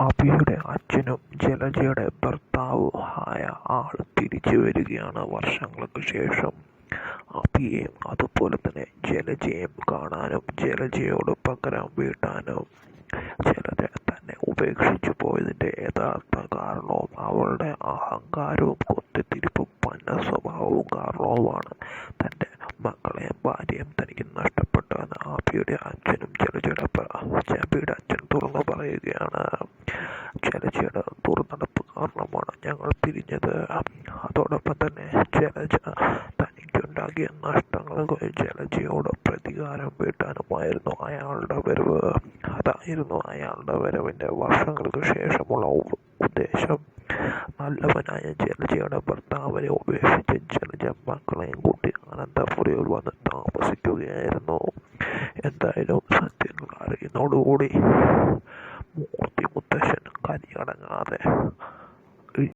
അഭിയുടെ അച്ഛനും ജലജയുടെ ഭർത്താവും ആയ ആൾ തിരിച്ചു വരികയാണ് വർഷങ്ങൾക്ക് ശേഷം. അഭിയെയും അതുപോലെ തന്നെ ജലജയും കാണാനും ജലജയോട് പകരം വീട്ടാനും ജലജ തന്നെ ഉപേക്ഷിച്ചു പോയതിന്റെ യഥാർത്ഥ കാരണവും അവളുടെ അഹങ്കാരവും കുത്തിത്തിരിപ്പും പന്ന സ്വഭാവവും കാരണവുമാണ്. തന്റെ മക്കളെയും ഭാര്യയും തനിക്ക് നഷ്ടപ്പെട്ടതെന്ന് അഭിയുടെ അച്ഛനും ജലജയുടെ അഭിയുടെ പറയുകയാണ് ജലജയുടെ ദുർനടപ്പ് കാരണമാണ് ഞങ്ങൾ പിരിഞ്ഞത്. അതോടൊപ്പം തന്നെ ജലജ തനിക്കുണ്ടാക്കിയ നഷ്ടങ്ങൾക്ക് ജലജയോട് പ്രതികാരം വീട്ടാനുമായിരുന്നു അയാളുടെ വരവ്. അതായിരുന്നു അയാളുടെ വരവിന്റെ വർഷങ്ങൾക്ക് ശേഷമുള്ള ഉദ്ദേശം. നല്ലവനായ ജലജയുടെ ഭർത്താവിനെ ഉപേക്ഷിച്ച് ജലജ മക്കളെയും കൂട്ടി അനന്തപുരയിൽ വന്ന് താമസിക്കുകയായിരുന്നു. എന്തായാലും സത്യങ്ങൾ അറിയുന്നതോടുകൂടി 瞬間に笑がある